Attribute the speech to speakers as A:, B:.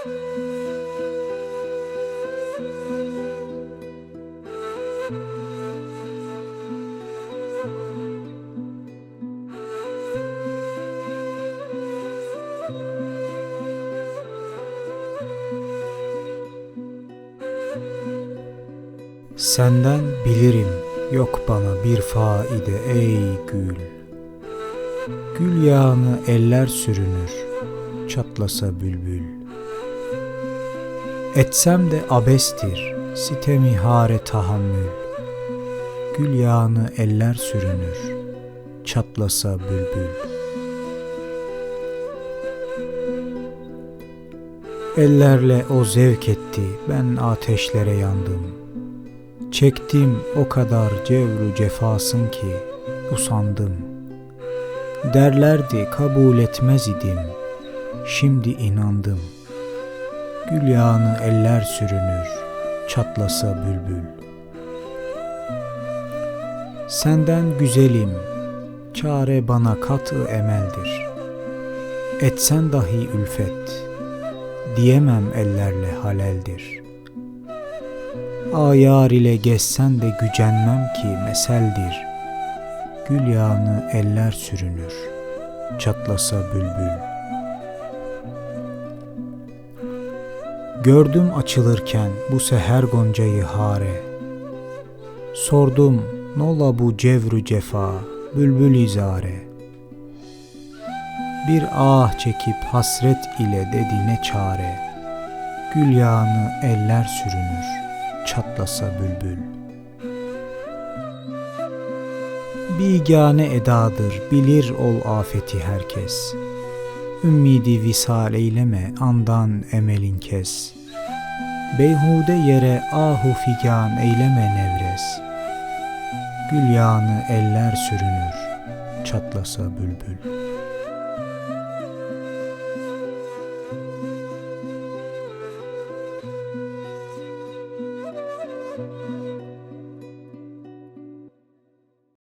A: Senden bilirim yok bana bir faide ey gül. Gül yağını eller sürünür çatlasa bülbül. Etsem de abestir sitem hare tahammül. Gül yağını eller sürünür çatlasa bülbül. Ellerle o zevk etti ben ateşlere yandım. Çektim o kadar cevru cefasın ki usandım. Derlerdi kabul etmez idim. Şimdi inandım. Gül yağını eller sürünür, çatlasa bülbül. Senden güzelim, çare bana katı emeldir. Etsen dahi ülfet, diyemem ellerle haleldir.'' Ayar ile gezsen de gücenmem ki meseldir. Gül yağını eller sürünür, çatlasa bülbül. Gördüm açılırken bu seher goncayı hare. Sordum nola bu cevru cefa, bülbül izare. Bir ah çekip hasret ile dedi ne çare. Gül yağını eller sürünür, çatlasa bülbül. Bigane edadır, bilir ol afeti herkes. Ümmidi visal eyleme, andan emelin kes. Beyhude yere ahu figan eyleme nevres. Gül yağını eller sürünür, çatlasa bülbül.